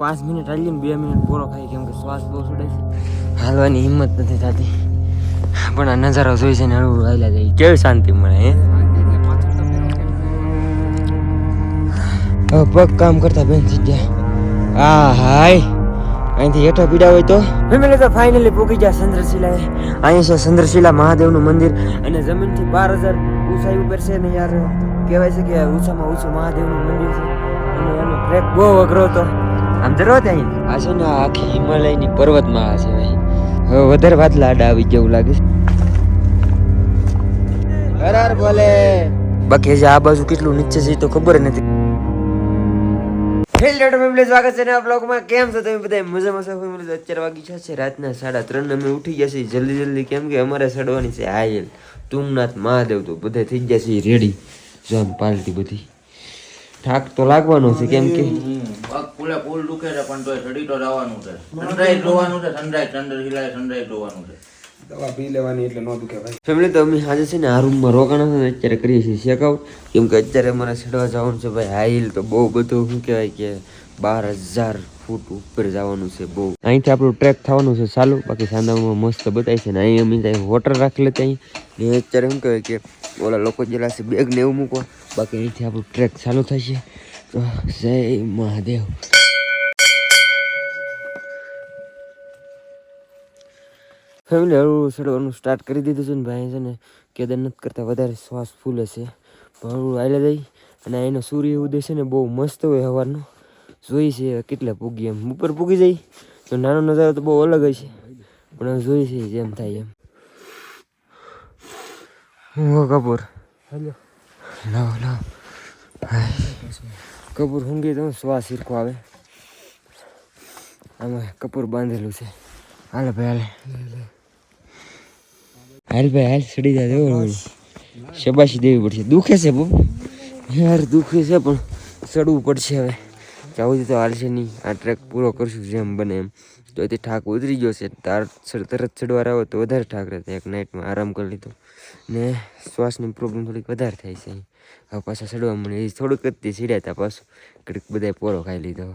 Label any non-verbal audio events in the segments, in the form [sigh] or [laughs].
પાંચ મિનિટ હાલીએ બે મિનિટ પૂરો ખાઈ કેમ કે શ્વાસ બહુ છોડે છે. હાલવાની હિંમત નથી થતી. પણ આ નજારો જોઈ છે ને હળવું હાલ્યા જાય. કેવી શાંતિ મળે, હે? પગ કામ કરતા બેન થઈ ગયા. આ હાય. અહીંથી હેઠા પીડા હોય તો? ફેમિલી તો ફાઇનલી પૂગી ગયા ચંદ્રશિલા અહીં છે ચંદ્રશિલા મહાદેવનું મંદિર અને જમીનથી બાર હજાર ઊંચાઈ ઉપર છે ને યાર, કહેવાય છે કે ઊંચામાં ઊંચું મહાદેવનું મંદિર છે. અને એનો ટ્રેક બહુ અઘરો હતો. આમ જરો ત્યાં. આ છે ને આખી હિમાલયની પર્વતમાં છે ભાઈ. હવે વધારે વાત આડા આવી જેવું લાગે છે. બોલે બાકી આ બાજુ કેટલું નીચે છે તો ખબર જ નથી. હેલો ફેમિલી, સ્વાગત છે આ બ્લોગમાં. કેમ છો તમે બધા મજામાં છો? ફેમિલી અત્યારે વાગી છે છે રાતના સાડા ત્રણ. અમે ઉઠી ગયા છીએ જલ્દી જલ્દી. કેમ કે અમારે સડવાની છે હાયલ તુમનાથ મહાદેવ તો બધા થઈ ગયા છે રેડી જોન પાલટી બધી. થાક તો લાગવાનો છે કેમ કે? ફૂલે ફૂલ દુખે છે પણ તોય તો જવાનું છે. સનરાઈઝ જોવાનું છે સનરાઈઝ ચંદ્ર હિલાય સનરાઈઝ જોવાનું છે. દવા પી લેવાની એટલે ન દુખે ભાઈ. ફેમિલી તો અમે આજે છે ને આ રૂમમાં રોકાણા છે અત્યારે કરીએ છીએ શેકઆઉટ કેમ કે અત્યારે અમારે ચડવા જવાનું છે ભાઈ હાઈલ તો બહુ બધું શું કહેવાય કે બાર હજાર ફૂટ ઉપર જવાનું છે બહુ. અહીંથી આપણું ટ્રેક થવાનું છે ચાલુ. બાકી સાંદામાં મસ્ત બતાય છે ને અહીં અમે ત્યાં હોટલ રાખી લેતા અહીં. ને અત્યારે શું કહેવાય કે ઓલા લોકો જેલા છે બેગ ને એવું મૂકવા. બાકી અહીંથી આપણું ટ્રેક ચાલુ થશે તો જય મહાદેવ. ફેમિલી હળવું ચડવાનું સ્ટાર્ટ કરી દીધું છે ને ભાઈ છે ને કેદારનાથ કરતાં વધારે શ્વાસ ફૂલ પણ હળવું હાલ્યા જાય. અને અહીંનો સૂર્ય ઉદય છે ને બહુ મસ્ત હોય સવારનો જોઈ છે કેટલા પૂગી એમ. ઉપર પૂગી જાય તો નાનો નજારો તો બહુ અલગ હશે. પણ હવે જોઈ છે જેમ થાય એમ. હું કપૂર. હેલો. લાવ લાવ. કપૂર ઊંઘી તો શ્વાસ હિરખો આવે. આમાં કપૂર બાંધેલું છે. હાલે ભાઈ હાલે. હાલ ભાઈ હાલ સડી જાય દેવો શબાશી દેવી પડશે. દુખે છે બહુ. યાર દુખે છે પણ ચડવું પડશે હવે. જવું તો હાલશે નહીં આ ટ્રેક પૂરો કરશું જેમ બને એમ. તો એથી ઠાક ઉતરી ગયો છે. તાર તરત ચડવા આવો તો વધારે ઠાક રહેતો એક નાઇટમાં આરામ કરી લીધો. ને શ્વાસની પ્રોબ્લેમ થોડીક વધારે થાય છે. હવે પાછા ચડવા મળે. એ થોડુંક જ તે સીડ્યા હતા પાછું. ઘડીક બધાએ પોરો ખાઈ લીધો.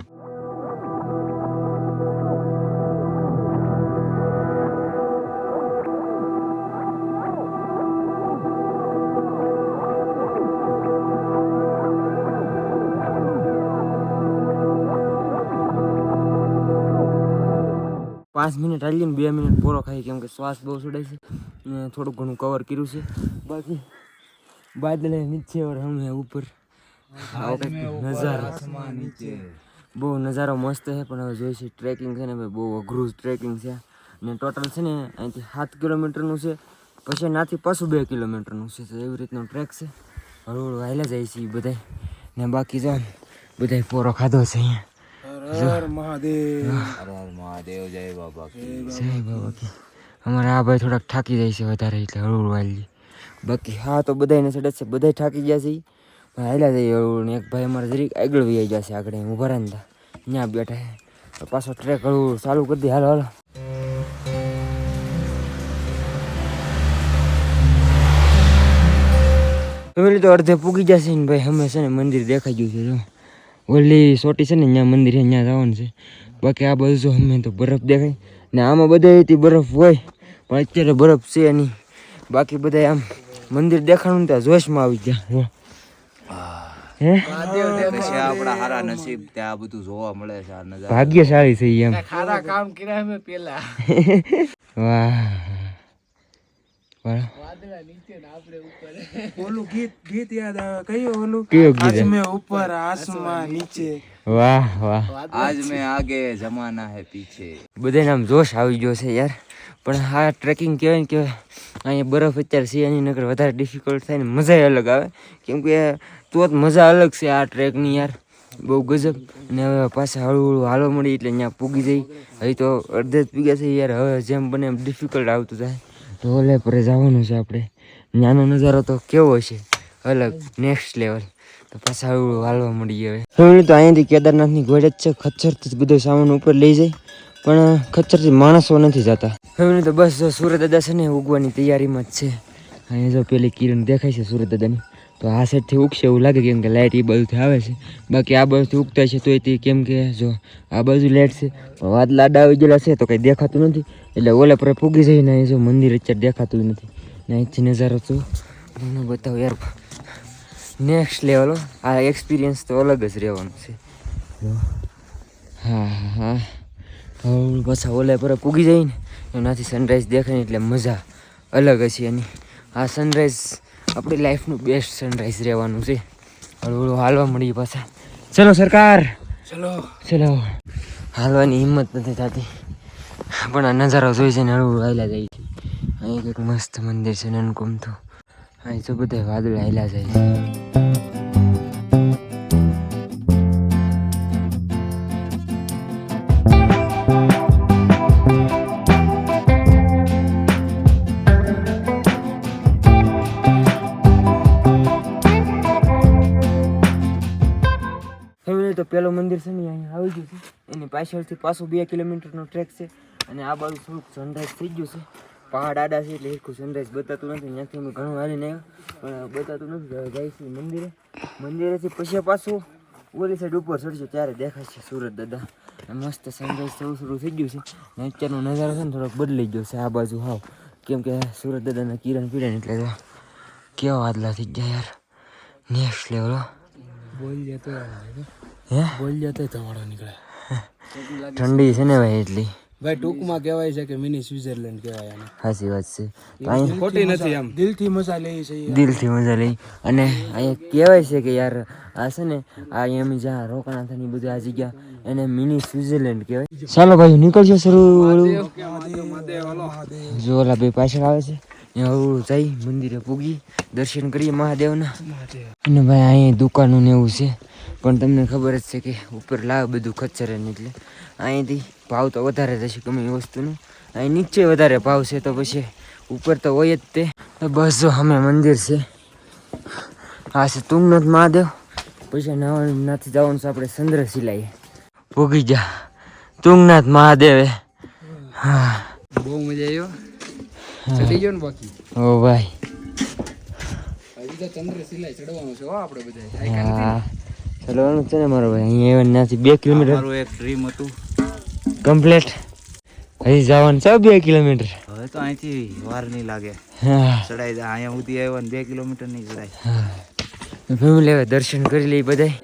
પાંચ મિનિટ હાલીએ ને બે મિનિટ પૂરો ખાઈ કેમ કે શ્વાસ બહુ છોડે છે. ને થોડુંક ઘણું કવર કર્યું છે. બાકી બાદલે નીચે ઓર હમે ઉપર નજારો. બહુ નજારો મસ્ત છે પણ હવે જોઈ છે ટ્રેકિંગ છે ને ભાઈ બહુ અઘરું ટ્રેકિંગ છે. ને ટોટલ છે ને અહીંથી સાત કિલોમીટરનું છે પછી નાથી પાછું બે કિલોમીટરનું છે. તો એવી રીતનો ટ્રેક છે. હળવું હળવું હાલ્યા જાય છે એ બધાય. ને બાકી જો બધાય પોરો ખાધો છે અહીંયા. હર હર મહાદેવ હર હર મહાદેવ જય બાબા જય બાબા કી. અમારે આ ભાઈ થોડાક થાકી જાય છે વધારે એટલે હળવું વાલી બાકી હા તો બધાને સડક છે બધાય થાકી ગયા છે. પણ હાલ્યા જઈએ હળવું એક ભાઈ અમારે જરીક આગળ વહી ગયા છે આગળ હું ઊભા રહ્યા હતા ત્યાં બેઠા છે. તો પાછો ટ્રેક હળવું ચાલુ કરી દે. હાલો હાલો. ફેમિલી તો અડધે પૂગી જશે ને ભાઈ હંમેશા ને મંદિર દેખાઈ ગયું છે જો. ઓલી સોટી છે ને ત્યાં મંદિર અહીંયા ત્યાં જવાનું છે. બાકી આ બધું જો અમે તો બરફ દેખાય. ને આમાં બધા એથી બરફ હોય પણ અત્યારે બરફ છે નહીં. બાકી બધા આમ મંદિર દેખાણું ત્યાં જોશમાં આવી ગયા. જો. હે? છે આપણા હારા નસીબ ત્યાં બધું જોવા મળે છે આ નજારો ભાગ્યશાળી છે એમ. ખારા કામ કર્યા પેલા [laughs] વાહ. વાહ ઓલું ગીત ગીત યાદ આવે કયું ઓલું કયું ગીત આજ મેં ઉપર આસમાન નીચે વાહ વાહ આજ મેં આગે જમાના હે પીછે બધાને આમ જોશ આવી ગયો છે યાર. પણ આ ટ્રેકિંગ કહેવાય ને કે અહીંયા બરફ અત્યારે છે એની નગર વધારે ડિફિકલ્ટ થાય ને મજા અલગ આવે. કેમ કે તો જ મજા અલગ છે આ ટ્રેકની યાર. બહુ ગજબ. અને હવે પાછા હળવું હળવું હાલવા મળી એટલે ત્યાં પૂગી જઈ. હવે તો અડધે જ પૂગ્યા છે યાર. હવે જેમ બને એમ ડિફિકલ્ટ આવતું થાય તો ઓલે પર જવાનું છે આપણે. ત્યાંનો નજારો તો કેવો છે? અલગ નેક્સ્ટ લેવલ તો પાછા આવું હાલવા મળી હવે. હવે તો અહીંયાથી કેદારનાથની ઘોડે જ છે. ખચ્ચરથી બધો સામાન ઉપર લઈ જાય. પણ ખચ્ચરથી માણસો નથી જતા. હવે તો બસ જો સુરત દાદા છે ને ઉગવાની તૈયારીમાં જ છે. અહીંયા જો પેલી કિરણ દેખાય છે સુરત દાદાની તો આ સાઈડથી ઉગશે એવું લાગે કેમ કે લાઇટ એ બાજુથી આવે છે. બાકી આ બાજુથી ઉગતા છે તે કેમ કે જો આ બાજુ લાઇટ છે. પણ આડા આવી ગયેલા છે તો કંઈ દેખાતું નથી. એટલે ઓલા પર પૂગી જઈને અહીં જો મંદિર અત્યારે દેખાતું નથી. ને અહીંથી નજારો તો મને બતાવો યાર. નેક્સ્ટ લેવલ આ એક્સપિરિયન્સ તો અલગ જ રહેવાનું છે. હા હા. હા પાછા ઓલા પર પૂગી જઈને એનાથી સનરાઈઝ દેખાય એટલે મજા અલગ હશે એની. આ સનરાઈઝ આપણી લાઈફનું બેસ્ટ સનરાઈઝ રહેવાનું છે. હળવું હળવું હાલવા મળી પાછા. ચલો સરકાર. ચલો. ચલો. હાલવાની હિંમત નથી થતી. પણ આ નજારો જોઈ છે ને હળવું હાલ્યા જાય છે. અહીં કંઈક મસ્ત મંદિર છે નનકુમથું અહીં તો બધા વાદળ હાલ્યા જાય છે. તો મંદિર છે ને અહીંયા આવી ગયું છે. એની પાછળથી પાછું બે કિલોમીટરનો ટ્રેક છે અને આ બાજુ થોડુંક સનરાઈઝ થઈ ગયું છે. પહાડ આડા છે એટલે એટલું સનરાઈઝ બતાતું નથી. ત્યાંથી અમે ઘણું હાલીને પણ બતાતું નથી. જાય છે મંદિરે. મંદિરેથી પછી પાછું ઓલી સાઈડ ઉપર ચડશું, ત્યારે દેખાય છે સુરત દાદા. મસ્ત સનરાઈઝ થવું શરૂ થઈ ગયું છે. ને નજારો છે ને થોડોક બદલાઈ ગયો છે આ બાજુ, હાવ. કેમ કે સુરત દાદાના કિરણ પીડે એટલે કેવા આદલા થઈ ગયા યાર. નેક્સ્ટ લેવલ બોલ જતો હે બોલ તો તમારો નીકળે. ઠંડી છે ને ભાઈ એટલી. ભાઈ ટૂંકમાં કહેવાય છે કે મિની સ્વિટરલેન્ડ કહેવાય આને. સાચી વાત છે. અહીં ખોટી નથી આમ દિલથી મજા લઈ છે દિલથી મજા લઈ અને અહીંયા કહેવાય છે કે યાર આ છે ને આ એમ જ્યાં રોકાણા થઈ ને બધી આ જગ્યા એને મિની સ્વિટરલેન્ડ કહેવાય. ચાલો ભાઈ નીકળજો શરૂ. જો ઓલા ભાઈ પાછળ આવે છે. હળવું જઈ મંદિરે પૂગી દર્શન કરીએ મહાદેવના. અને ભાઈ અહીંયા દુકાનો ને એવું છે. પણ તમને ખબર જ છે કે ઉપર લાવે બધું ખચ્ચરે ને એટલે અહીંથી ભાવ તો વધારે થશે ગમે એ વસ્તુનું. અહીં નીચે વધારે ભાવ છે તો પછી ઉપર તો હોય જ તે. તો બસ જો અમે મંદિર છે. આ છે તુંગનાથ મહાદેવ. પછી નાથી જવાનું છે આપણે ચંદ્રશિલાએ. ભોગી જા તુંગનાથ મહાદેવે. હા. બહુ મજા આવ્યો ચડી ગયો ને બાકી? ઓ ભાઈ. હજી તો ચંદ્ર સિલાઈ ચડવાનું છે હો આપણે બધા ચલવાનું છે ને મારો ભાઈ? અહીંયા ત્યાંથી બે કિલોમીટર. મારું એક ડ્રીમ હતું. કમ્પ્લીટ હજી જવાનું છે બે કિલોમીટર. હવે તો અહીંથી વાર નહીં લાગે. ચડાઈ જાય અહીંયા સુધી આવ્યો ને બે કિલોમીટર નહીં ચડાય. હા. ફેમિલી દર્શન કરી લઈ બધાય.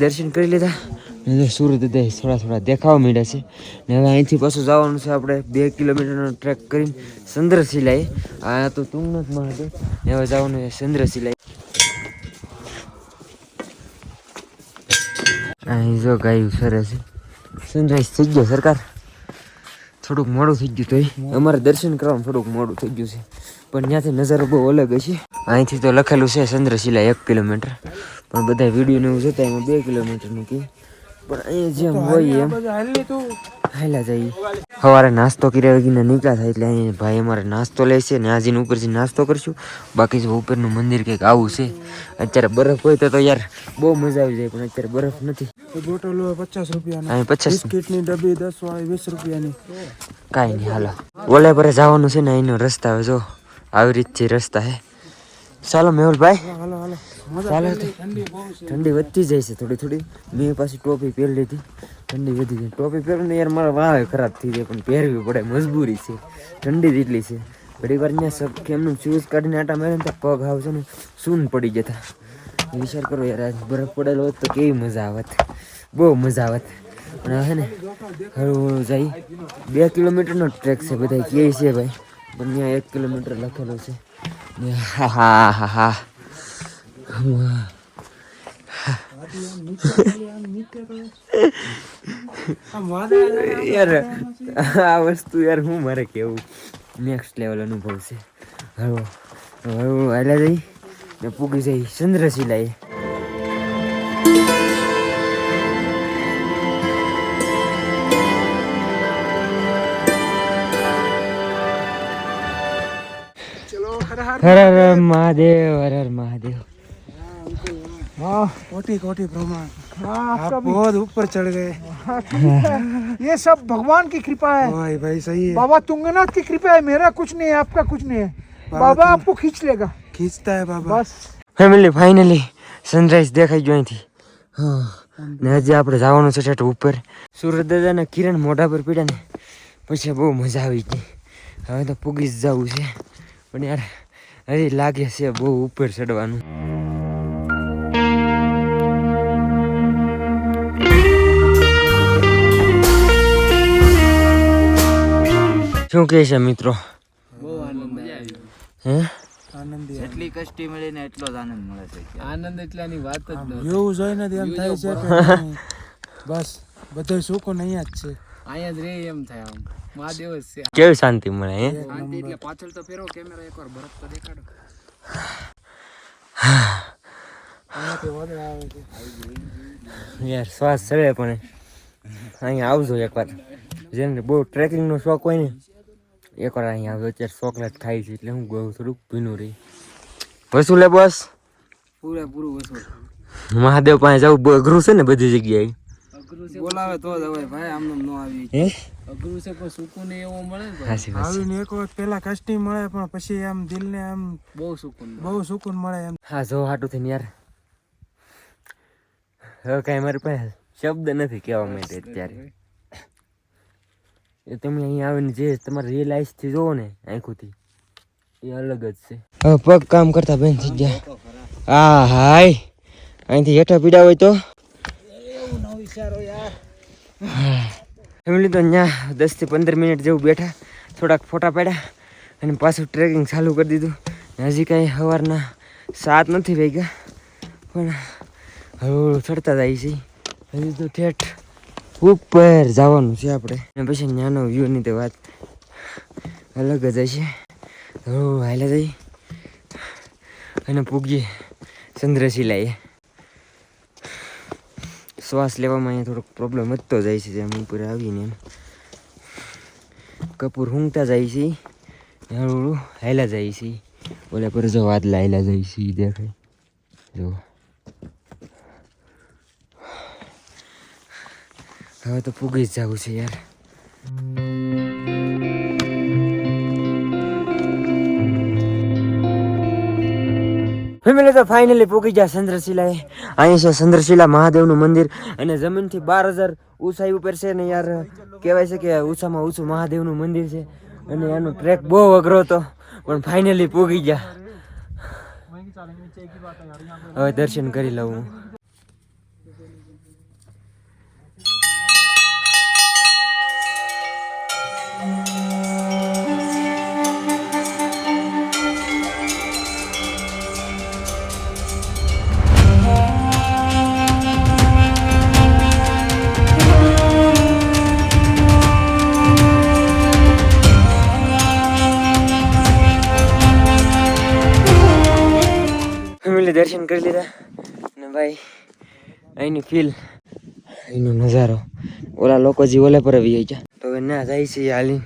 દર્શન કરી લીધા. ને સુરત હતા થોડા થોડા દેખાવા માંડ્યા છે. ને હવે અહીંથી પાછું જવાનું છે આપણે બે કિલોમીટરનો ટ્રેક કરીને ચંદ્રશિલાએ. આ તો તુંગનાથ મહાદેવ. ને હવે જવાનું છે ચંદ્રશિલાએ. અહીં જો ગાયું સરસ છે. સનરાઈઝ થઈ ગયો સરકાર. થોડુંક મોડું થઈ ગયું તોય. અમારે દર્શન કરવામાં થોડુંક મોડું થઈ ગયું છે. પણ ત્યાંથી નજારો બહુ અલગ હશે. અહીંથી તો લખેલું છે ચંદ્રશિલા એક કિલોમીટર. પણ બધા વીડિયો ને એવું જોતા એમાં બે કિલોમીટરનું કે પણ અહીંયા જેમ હોય એમ. હાલ્યા જઈએ સવારે નાસ્તો કર્યા વગીને નીકળ્યા થાય એટલે અહીં ભાઈ અમારે નાસ્તો લેશે ને આજીને ઉપરથી નાસ્તો કરશું. બાકી જો ઉપરનું મંદિર કંઈક આવું છે. અત્યારે બરફ હોય તો તો યાર બહુ મજા આવી જાય પણ અત્યારે બરફ નથી. બોટલ પચાસ રૂપિયાની અહીં પચાસ. બિસ્કીટની ડબ્બી દસ વાળી વીસ રૂપિયાની. કાંઈ નહીં હાલો. ઓલે પર જવાનું છે ને અહીંનો રસ્તા હવે જો આવી રીતથી રસ્તા હે. ચાલો મેહુલભાઈ. હાલો હાલો. ચાલો તો. ઠંડી વધતી જાય છે થોડી થોડી. મેં પાછી ટોપી પહેરી લીધી. ઠંડી વધી જાય ટોપી પહેરું યાર મારા વાળ ખરાબ થઈ જાય પણ પહેરવી પડે. મજબૂરી છે. ઠંડી જેટલી છે. ઘડી વાર ત્યાં સબ કેમનું શૂઝ કાઢીને આટા મારે ને પગ આવશે ને સૂન પડી જતા. વિચાર કરો યાર આજ બરફ પડેલો હોત તો કેવી મજા આવત. બહુ મજા આવત. પણ હવે ને હળવું જાય. બે કિલોમીટરનો ટ્રેક છે બધા કહે છે ભાઈ? પણ ત્યાં એક કિલોમીટર લખેલું છે. હા હા હા હા. યાર આ વસ્તુ યાર હું મારે કેવું? નેક્સ્ટ લેવલ અનુભવ છે. હળવો હળવો હાલ્યા જઈ. ને પૂગી જઈ. ચંદ્રશિલાએ હર હર મહાદેવ હર હર મહાદેવ. હા કોટી કોટી પ્રમાણ आप बहुत ऊपर चढ़ गए ये सब भगवान की कृपा है भाई भाई सही है बाबा तुंगनाथ की कृपा है मेरा कुछ नहीं है आपका कुछ नहीं है बाबा आपको खींच लेगा खींचता है बाबा बस ફેમિલી ફાઇનલી સનરાઈઝ દેખાઈ ગયો અહીંથી હા ને હજી આપણે જવાનું છે ઠેઠ ઉપર સુરત દાદાના કિરણ મોઢા પર પીડ્યા ને પછી બહુ મજા આવી ગઈ હવે તો પૂગી જ જવું છે પણ યાર હજી લાગે છે બહુ ઉપર ચડવાનું શું કહે છે મિત્રો? બહુ આનંદ આવી. હે? આનંદ એટલી કષ્ટી મળી ને એટલો જ આનંદ મળે છે. આનંદ એટલાની વાત જ ન એવું જોઈને એમ થાય છે કે બસ બધું સુકૂન અહીંયા જ છે. અહીંયા જ રે એમ થાય આમ. મહાદેવ જ છે. કેવી શાંતિ મળે હે? શાંતિ એટલે પાછળ તો ફેરવો કેમેરા એકવાર બરફ તો દેખાડો. યાર શ્વાસ ચડે પણ. અહીંયા આવજો એકવાર. જેને બહુ ટ્રેકિંગનો શોખ હોય ને એકવાર અહીંયા અત્યારે ચોકલેટ ખાઈ છે એટલે હું ગયું થોડુંક ભીનું રહી. વસૂલે બસ પૂરેપૂરું વસૂલ. મહાદેવ પાસે જવું અઘરું છે ને બધી જગ્યાએ? બોલાવે તો જ હવે ભાઈ આમ ન આવી હે? અઘરું છે કોઈ સુકૂન ને એવું મળે ને આવીને એક વખત પહેલા કષ્ટી મળે પણ પછી આમ દિલને આમ બહુ સુકૂન બહુ સુકૂન મળે એમ. હા જો હાટું થઈને યાર. હવે કાંઈ મારી પાસે શબ્દ નથી કહેવા માટે અત્યારે. એ તમે અહીંયા આવીને જે તમારે રિયલ આઈસથી જોવો ને આંખોથી એ અલગ જ છે. પગ કામ કરતા બેન થઈ ગયા. હા હાય. અહીંથી હેઠા પીડા હોય તો? ફેમિલી તો અહીંયા દસથી પંદર મિનિટ જેવું બેઠા થોડાક ફોટા પાડ્યા અને પાછું ટ્રેકિંગ ચાલુ કરી દીધું. હજી કાંઈ સવારના સાત નથી ગયા પણ હળવું ચડતા જાય છે. હજી તો ઠેઠ ઉપર જવાનું છે આપણે. અને પછી નાનો વ્યૂની તો વાત અલગ જ હશે. હું હાલ્યા જઈ. અને પૂગીએ ચંદ્રશિલાએ શ્વાસ લેવામાં અહીંયા થોડોક પ્રોબ્લેમ વધતો જાય છે જેમ ઉપર આવીને એમ. કપૂર ઊંઘતા જાય છે. હળવું હાયલા જાય છે. ઓલા પર જો વાદલા હાલ્યા જાય છે દેખાય. જો. હવે તો પૂગી જ જવું છે યાર. ફેમિલી તો ફાઇનલી પૂગી ગયા ચંદ્રશિલાએ. અહીં છે ચંદ્રશિલા મહાદેવનું મંદિર અને જમીનથી બાર હજાર ઊંચાઈ ઉપર છે ને યાર, કહેવાય છે કે ઊંચામાં ઊંચું મહાદેવનું મંદિર છે અને એનો ટ્રેક બહુ અઘરો હતો, પણ ફાઇનલી પૂગી ગયા. હવે દર્શન કરી લઉં. હું ફેમિલી દર્શન કરી લીધા. અને ભાઈ અહીંની ફીલ અહીંનો નજારો. ઓલા લોકો જે ઓલે પર આવી ગયા તો હવે ના જાય છે હાલી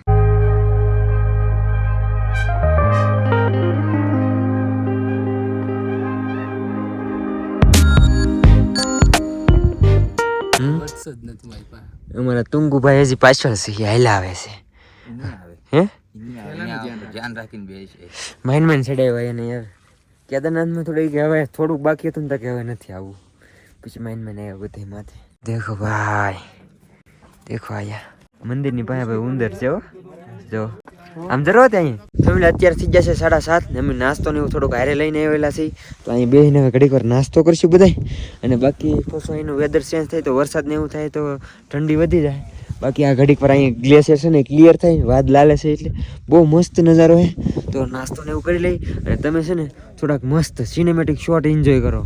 અમારા તુંગુભાઈ હજી પાછળ છે એ આવે છે. હે? માઇન્ડ માઇન્ડ ચડાવ્યા એને યાર. કેદારનાથમાં થોડી કે હવે થોડુંક બાકી હતું ને કે હવે નથી આવું. પછી માઇન માઇન્ડ આવ્યા બધે માથે. દેખો ભાઈ. દેખો આયા. મંદિરની પાસે ભાઈ ઉંદર છે જો. આમ જરો ત્યાં ફેમિલી અત્યારે થઈ જશે સાડા સાત ને અમે નાસ્તો ને એવું થોડુંક હારે લઈને આવેલા છીએ. તો અહીં બેસીને હવે ઘડીક વાર નાસ્તો કરશું બધાય. અને બાકી પાછું અહીંનું વેધર ચેન્જ થાય તો વરસાદ ને એવું થાય તો ઠંડી વધી જાય. બાકી આ ઘડીક પર અહીં ગ્લેશિયર છે ને ક્લિયર થાય, વાદ લાલે છે એટલે બહુ મસ્ત નજારો છે તો નાસ્તો ને એવું કરી લઈ અને તમે છે ને થોડાક મસ્ત સિનેમેટિક શોટ એન્જોય કરો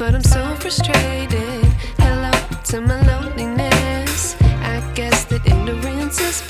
but I'm so frustrated. Hello to my loneliness. I guess that ignorance is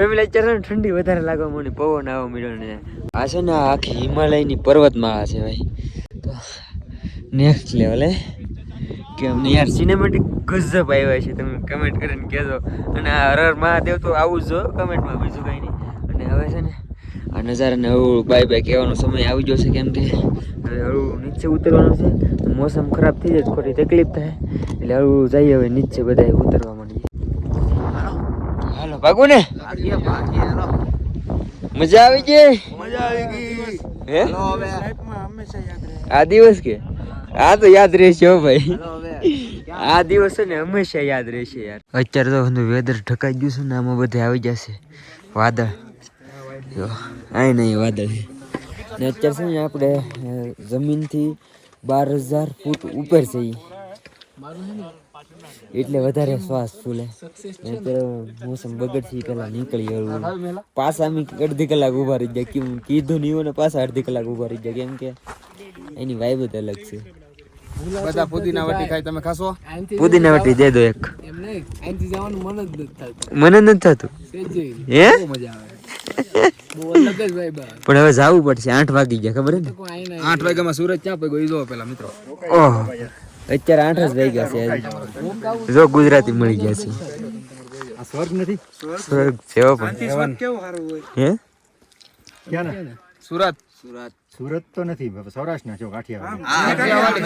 family અત્યારે ઠંડી વધારે લાગવા માંડી પવન આવવા માંડ્યો ને. આ છે ને આ આખી હિમાલયની પર્વતમાળા છે ભાઈ. તો નેક્સ્ટ લેવલ હે. કે અમને યાર સિનેમેટિક ગજબ આવ્યા છે, તમે કમેન્ટ કરીને કહેજો. અને આ હર હર મહાદેવ તો આવું જ કમેન્ટમાં બીજું કંઈ નહીં. અને હવે છે ને આ નજારાને હળવું બાય બાય કહેવાનો સમય આવી ગયો છે કેમ કે હવે હળવું નીચે ઉતરવાનું છે. મોસમ ખરાબ થઈ જાય ખોટી તકલીફ થાય. એટલે હળવું જઈએ હવે નીચે બધા ઉતરવા હાલો ભાગો ને મજા આવી ગઈ? મજા આવી ગઈ. હે? આ દિવસ કે? આ તો યાદ રહેશે હો ભાઈ. આ દિવસ છે ને હંમેશા યાદ રહેશે યાર. અત્યારે તો બધું વેધર ઢકાઈ ગયું છે ને આમાં બધે આવી જશે. વાદળ. જો આય નહીં વાદળ ને અત્યારે છે ને આપણે જમીનથી બાર હજાર ફૂટ ઉપર છે ઈ. એટલે વધારે શ્વાસ ફૂલે. મોસમ બગડશે ઈ નીકળી ગયું પાછા અમે અડધી કલાક ઊભા રહી ગયા. કેમ કીધું નહીં ને પાછા અડધી કલાક ઊભા રહી ગયા. કેમ કે એની વાઇબ જ અલગ છે. બધા પુદીના વટી ખાય તમે ખાશો? પુદીના વટી દે દો એક. મન જ નથી થતું. મને નથી થતું? હે? પણ હવે જવું પડશે. આઠ વાગી ગયા ખબર હે ને? આઠ વાગ્યામાં સુરત ક્યાં પગ્યો? ઈ જો પેલા મિત્રો. અત્યારે આઠ જ વાગ્યા છે. જો ગુજરાતી મળી ગયા છે. આ સ્વર્ગ નથી? સ્વર્ગ જેવો પણ. કેવું સારું હોય? હે? ક્યાં ને સુરત. સુરત તો નથી સૌરાષ્ટ્રના છો કાઠિયાવાડ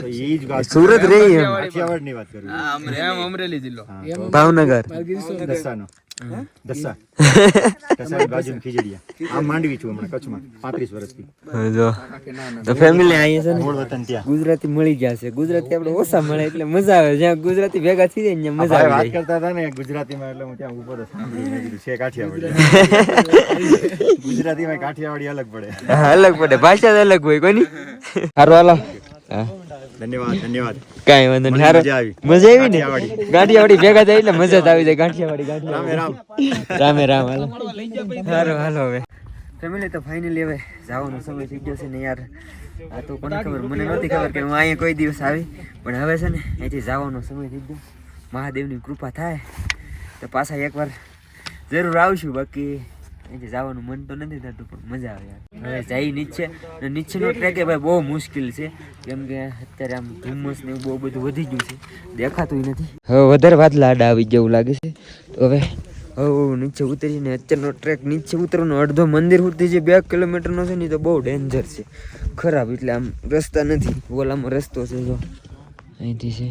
તો ઈ જ વાત સુરત રે કાઠિયાવાડની વાત કરું એમ અમરેલી જિલ્લો. ભાવનગર. દસાનો દસા. દસાની ખીજડીયા આમ માંડવી છું હમણાં કચ્છમાં પાંત્રીસ વર્ષથી. જો તો ફેમિલી અહીંયા છે મૂળ વતન ત્યાં. ગુજરાતી મળી ગયા છે. ગુજરાતી આપણે ઓછા મળે એટલે મજા આવે. જ્યાં ગુજરાતી ભેગા થઈ જાય ત્યાં મજા આવે વાત કરતા હતા ને ગુજરાતીમાં એટલે હું ત્યાં ઉપર છે કાઠિયાવાડી. [laughs] ગુજરાતીમાં કાઠિયાવાડી અલગ પડે. અલગ પડે. ભાષા અલગ હોય કોની? સારું હાલો. હા. ધન્યવાદ ધન્યવાદ. કાંઈ વાંધો નહીં. સારું મજા આવી. ને? ગાંઠિયાવાડી. ગાંઠિયાવાડી ભેગા થાય એટલે મજા જ આવી જાય. ગાંઠિયાવાડી રામે રામ. રામે રામ હાલો. સારું હાલો હવે. ફેમિલી તો ફાઇનલી હવે જવાનો સમય થઈ ગયો છે ને યાર. આ તો કોને ખબર? મને નહોતી ખબર કે હું અહીંયા કોઈ દિવસ આવી. પણ હવે છે ને અહીંથી જવાનો સમય થઈ ગયો. મહાદેવની કૃપા થાય. તો પાછા એકવાર જરૂર આવશું બાકી. અહીંથી જવાનું મન તો નથી થતું, પણ મજા આવે હવે જઈ નીચે, ને નીચેનો ટ્રેક એ ભાઈ બહુ મુશ્કેલ છે. કેમ કે અત્યારે આમ ધુમ્મસ ને એવું બહુ બધું વધી ગયું છે. દેખાતું નથી. હવે વધારે વાદલા આડા આવી જેવું લાગે છે. હવે હવે નીચે ઉતરીને અત્યારનો ટ્રેક નીચે ઉતરવાનો અડધો મંદિર સુધી જે બે કિલોમીટરનો છે ને તો બહુ ડેન્જર છે. ખરાબ, એટલે આમ રસ્તા નથી. ઓલામાં રસ્તો છે જો. અહીંથી છે.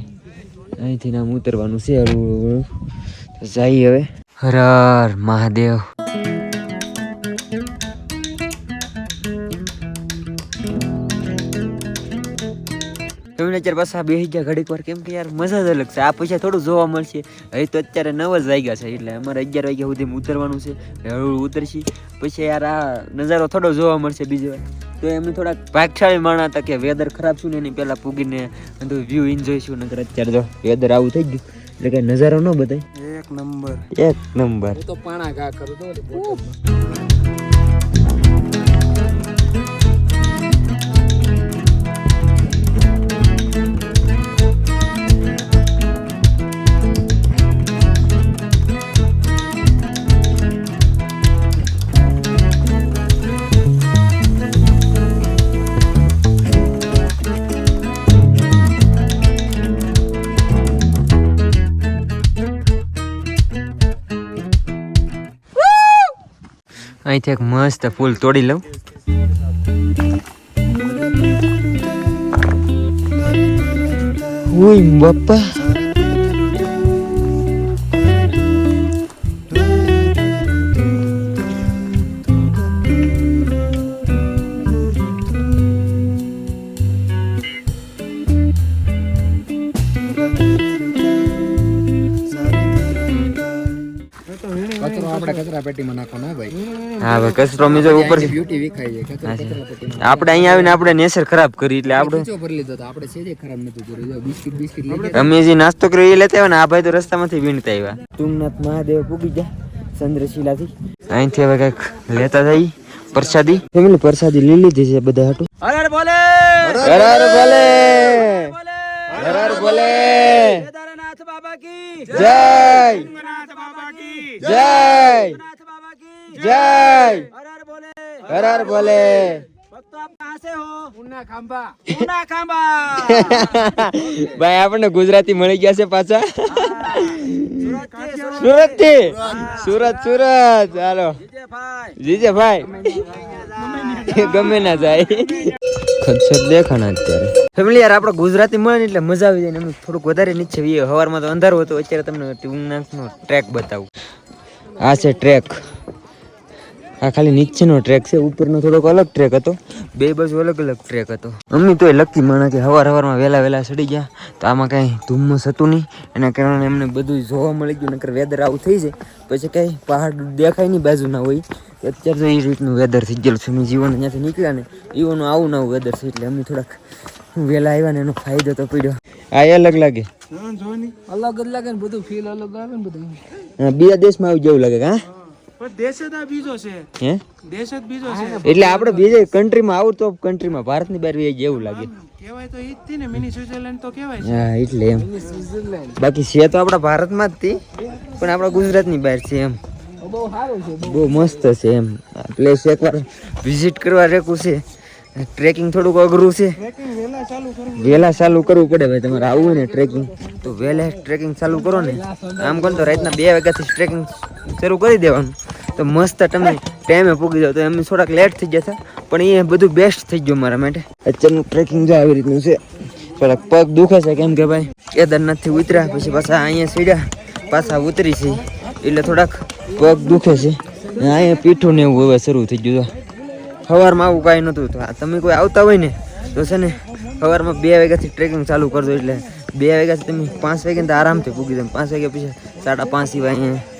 અહીંથી આમ ઉતરવાનું છે જઈએ હવે. હર હર મહાદેવ. તમે અત્યારે પાછા બે ગયા ઘડીક વાર કેમ કે યાર મજા જ અલગ છે. આ પૈસા થોડું જોવા મળશે. હવે તો અત્યારે નવ જ વાગ્યા છે એટલે અમારે અગિયાર વાગ્યા સુધી ઉતરવાનું છે. હળવું ઉતરશી પછી યાર આ નજારો થોડો જોવા મળશે બીજી વાર. તો એમ થોડાક ભાગશાળી માણા હતા કે વેધર ખરાબ છું ને એની પહેલાં પૂગીને બધું વ્યૂ એન્જોય છું નગર અત્યારે જો વેધર આવું થઈ ગયું એટલે કઈ નજારો ન બધાય એક નંબર. એક નંબર. તો પાણા ઘા કરું તો અહીંથી એક મસ્ત ફૂલ તોડી લઉં. ઉઈ બાપા. કચરો આપણે કચરા પેટીમાં નાખવાનો ભાઈ. હા હવે કચરો મીજો ઉપર બ્યુટી વિખાઈ જાય. કચરો કચરા આપણે અહીંયા આવીને આપણે નેચર ખરાબ કરી એટલે આપણે ખીચો ભરી લીધો તો આપણે સેજે ખરાબ નતું કર્યું. જો બિસ્કિટ બિસ્કિટ અમે જે નાસ્તો કર્યો એ લેતા આવ્યા ને આ ભાઈ તો રસ્તામાંથી વીણતા આવ્યા. તુમનાથ મહાદેવ પૂગી ગયા ચંદ્રશિલાથી. અહીંથી હવે કંઈક લેતા જઈ પ્રસાદી. ફેમિલી પ્રસાદી લઈ લીધી છે બધા હાટું. હર બોલે! હર બોલે! હર બોલે! જય! જય! જય! હર હર બોલે. [laughs] ભાઈ આપણને ગુજરાતી મળી ગયા છે પાછા. સુરતથી સુરત સુરત. ચાલો જીજે ભાઈ ગમે ના જાય. ખચ્છર દેખાણા અત્યારે. ફેમિલી યાર આપણે ગુજરાતી મળે એટલે મજા આવી જાય ને એમ. થોડુંક વધારે નીચે વીએ સવારમાં તો અંધારું હતું. અત્યારે તમને ટૂંકનો ટ્રેક બતાવું. આ છે ટ્રેક આ ખાલી નીચેનો ટ્રેક છે ઉપરનો થોડોક અલગ ટ્રેક હતો. બે બાજુ અલગ અલગ ટ્રેક હતો. અમી તો એ લકી માણા કે હવાર હવારમાં વહેલા વહેલા ચડી ગયા તો આમાં કાંઈ ધુમ્મસ હતું નહીં. એના કારણે એમને બધું જોવા મળી ગયું નકર વેધર આવું થઈ જાય. પછી કાંઈ પહાડ દેખાય નહીં બાજુના હોય. અત્યારે તો એ રીતનું વેધર થઈ ગયેલું છે. અમે જીવન ત્યાંથી નીકળ્યા ને એવાનું આવું નવું વેધર છે. એટલે અમે થોડાક વહેલા આવ્યા ને એનો ફાયદો તો પડ્યો. આ એ અલગ લાગે. અલગ જ લાગે ને બધું ફીલ અલગ આવે ને બધું. બીજા દેશમાં આવી જેવું લાગે હા? પણ દેશ જ આ બીજો છે. હે? દેશ જ બીજો છે. એટલે આપણે બીજે કન્ટ્રીમાં આઉટ ઓફ કન્ટ્રીમાં ભારતની બહાર જેવું લાગે. કહેવાય તો ઈ જ થી ને મિની સ્વિટરલેન્ડ તો કહેવાય છે. હા એટલે એમ. બાકી છે તો આપણા ભારતમાં જ થી પણ આપણા ગુજરાતની બહાર છે એમ. બહુ સારું છે બહુ. મસ્ત છે એમ. પ્લેસ એકવાર વિઝિટ કરવા રેકું છે. ટ્રેકિંગ થોડુંક અઘરું છે. વહેલા ચાલુ કરવું પડે. ભાઈ તમારે આવવું હોય ને ટ્રેકિંગ તો વહેલા ટ્રેકિંગ ચાલુ કરો ને. આમ કોણ તો રાતના બે વાગ્યાથી ટ્રેકિંગ શરૂ કરી દેવાનું. તો મસ્ત તમે ટાઈમે પૂગી જાવ તો એમ થોડાક લેટ થઈ જતા પણ એ બધું બેસ્ટ થઈ ગયું મારા માટે. અત્યારનું ટ્રેકિંગ જો આવી રીતનું છે. થોડાક પગ દુખે છે કેમ કે ભાઈ? કેદારનાથથી ઉતર્યા પછી પાછા અહીંયા સીડ્યા પાછા ઉતરી છે. એટલે થોડાક પગ દુખે છે. અહીંયા પીઠું ને એવું હવે શરૂ થઈ ગયું. સવારમાં આવું કાંઈ નહોતું. તો તમે કોઈ આવતા હોય ને તો છે ને સવારમાં બે વાગ્યાથી ટ્રેકિંગ ચાલુ કરજો એટલે બે વાગ્યાથી તમે પાંચ વાગ્યા તો આરામથી પૂગી દો પાંચ વાગ્યા પછી સાડા પાંચ સિવાય અહીંયા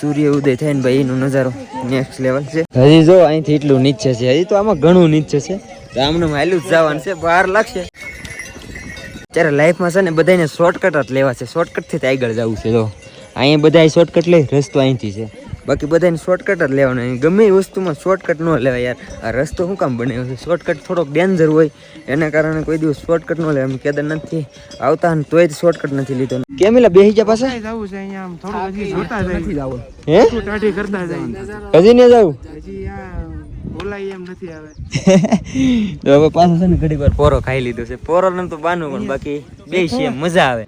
સૂર્ય ઉદય થાય ને ભાઈ, એનો નજારો નેક્સ્ટ લેવલ છે. હજી જો, અહીંથી એટલું નીચે છે. હજી તો આમાં ઘણું નીચે છે. તો આમને હાલું જ જવાનું છે. બહાર લાગશે. ત્યારે લાઈફમાં છે ને બધાને શોર્ટકટ જ લેવા છે. શોર્ટકટથી જ આગળ જવું છે, જો. અહીંયા બધા શોર્ટકટ લે રસ્તો અહીંથી છે. બાકી બધાને શોર્ટકટ જ લેવાનો અહીં ગમે એ વસ્તુમાં શોર્ટકટ ન લેવાય યાર. આ રસ્તો શું કામ બન્યો છે શોર્ટકટ થોડોક ડેન્જર હોય. એના કારણે કોઈ દિવસ શોર્ટકટ ન લે. અમે નથી આવતા ને તોય જ શોર્ટકટ નથી લીધો. કેમિલા બેસી જા પાછા? જવું છે અહીંયા આમ થોડું હજી જોતા નથી જાય જવું. હે? ટાઢી કરતા જાય. હજી ને જાવ? હજી આ બોલાય એમ નથી આવે. [laughs] તો હવે પાછો છે ને ઘડીક વાર પોરો ખાઈ લીધો છે. પોરો ને તો બાનું પણ બાકી બે છે. મજા આવે.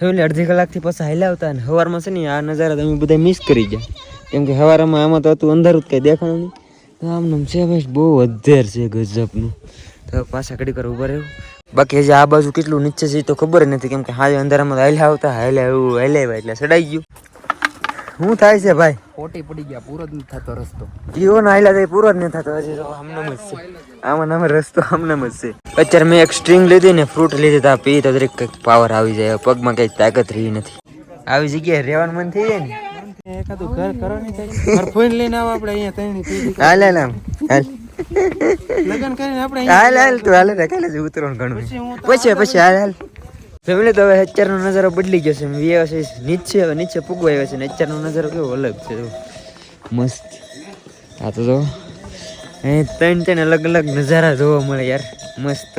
હવે અડધી કલાકથી પાછા આવતા ને સવારમાં છે ને આ નજારા તમે બધા મિસ કરી ગયા. કેમ કે સવારમાં આમાં તો હતું અંધારું જ કંઈ દેખાણું નહીં. તો આમ છે ભાઈ, બહુ અધેર છે ગજબનું. તો પાછા ઘડી કર ઊભા રહ્યું બાકી હજી આ બાજુ કેટલું નીચે છે તો ખબર નથી, કેમ કે હાજે અંધારામાં હાલ્યા આવતા, હાલ્યા એવું હાલ્યા એટલે સડાઈ ગયું. શું થાય છે ભાઈ? ખોટી પડી ગયા પૂરો જ નથી થતો રસ્તો. જીવો ના આયલા થાય પૂરો જ નથી થતો. હજી આમનામ જ છે. આમાં નામે રસ્તો આમનામ જ છે. અત્યારે મેં એક સ્ટ્રિંગ લીધી ને ફ્રૂટ લીધી તા પી તો દરેક કંઈક પાવર આવી જાય. પગમાં કંઈક તાકાત રહી નથી. આવી જગ્યાએ રહેવાનું મન થઈ જાય ને? એકાદું ઘર કરવાની થાય ઘર ફોઈન લઈને આવો આપણે અહીંયા ત્રણની પેઢી હાલ હાલ હાલ. લગ્ન કરીને આપણે હાલ હાલ તું હાલ કાલે જ ઉતરવાનું ઘણું. પછી પછી હાલ હાલ. ફેમિલી તો હવે અત્યારનો નજારો બદલી ગયો છે. વ્યવસાય નીચે હવે નીચે પૂગવા આવ્યો છે ને અત્યારનો નજારો કેવો અલગ છે. મસ્ત. આ તો અહીં ત્રણ ત્રણ અલગ અલગ નજારા જોવા મળે યાર. મસ્ત.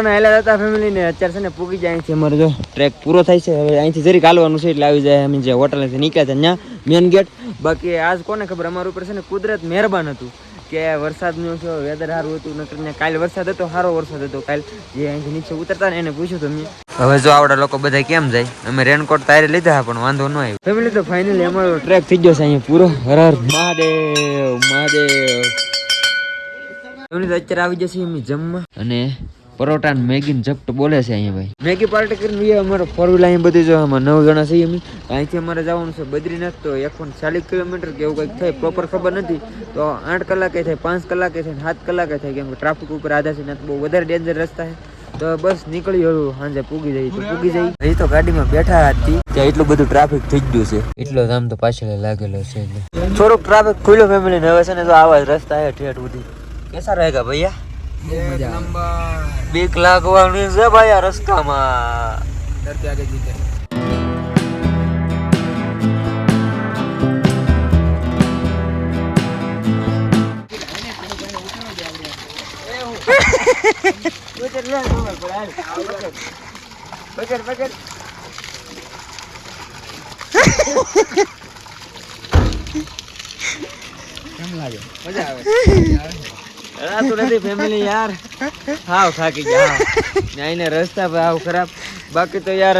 કીઓના હેલા હતા ફેમિલી ને અત્યારે છે ને પૂગી જાય છે અમારે જો ટ્રેક પૂરો થાય છે. હવે અહીંથી જરીક હાલવાનું છે એટલે આવી જાય અમે જે હોટલથી નીકળ્યા છે ત્યાં મેન ગેટ બાકી આજ કોને ખબર? અમારા ઉપર છે ને કુદરત મહેરબાન હતું કે વરસાદનું છે વેધર સારું હતું, નકર કાલ વરસાદ હતો સારો વરસાદ હતો. કાલ જે અહીંથી નીચે ઉતરતા ને એને પૂછ્યું તમે હવે જો આવડા લોકો બધા કેમ જાય? અમે રેનકોટ તારે લીધા, પણ વાંધો ન આવ્યો. ફેમિલી તો ફાઇનલી અમારો ટ્રેક થઈ ગયો છે અહીંયા પૂરો. હર હર મહાદેવ મહાદેવ. અત્યારે આવી જશે એમની જમવા અને પરોઠા ને મેગી ને ઝપટ બોલે છે અહીંયા ભાઈ. મેગી પાર્ટી કરીને અમારો ફોર વ્હીલ અહીંયા બધી જો અમારે નવ જણા છીએ અમે. અહીંથી અમારે જવાનું છે બદ્રીનાથ તો એકસો ચાલીસ કિલોમીટર કે એવું કંઈક થાય પ્રોપર ખબર નથી. તો આઠ કલાકે થાય પાંચ કલાકે થાય સાત કલાકે થાય કેમ કે ટ્રાફિક ઉપર આધા છે બહુ વધારે ડેન્જર રસ્તા છે. તો બસ નીકળી ગયું સાંજે પૂગી જઈ તો પૂગી જઈ એ તો ગાડીમાં બેઠા હતી. ત્યાં એટલું બધું ટ્રાફિક થઈ ગયું છે. એટલો આમ તો પાછળ લાગેલો છે થોડુંક ટ્રાફિક ખુલ્લો ફેમિલી ને હવે છે ને તો આવા રસ્તા હે ઠેઠ સુધી. કેસા રહેગા ભૈયા? બીક લાગવાની છે ભાઈ આ રસ્તામાં. ડરતે આગે જીતે. કેમ લાગે? મજા આવે. રાતું નથી ફેમિલી યાર. હાવ થાકી ગયા આઈને રસ્તા હાવ ખરાબ. બાકી તો યાર,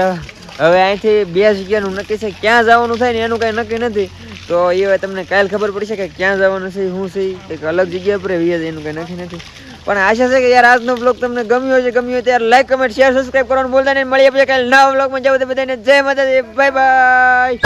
હવે અહીંથી બે જગ્યાનું નક્કી છે, ક્યાં જવાનું થાય ને એનું કાંઈ નક્કી નથી. તો એ હવે તમને કાલ ખબર પડશે કે ક્યાં જવાનું છે, શું છે એક અલગ જગ્યા પર વીએ એનું કાંઈ નક્કી નથી. પણ આશા છે કે યાર, આજનો બ્લોગ તમને ગમ્યો છે ગમ્યો ત્યારે યાર લાઈક કમેન્ટ શેર સબસ્ક્રાઈબ કરવાનું બોલતા નહીં. મળીએ પછી કાલે નવા બ્લોગમાં જાવ તો બધાને જય માતાજી. Bye bye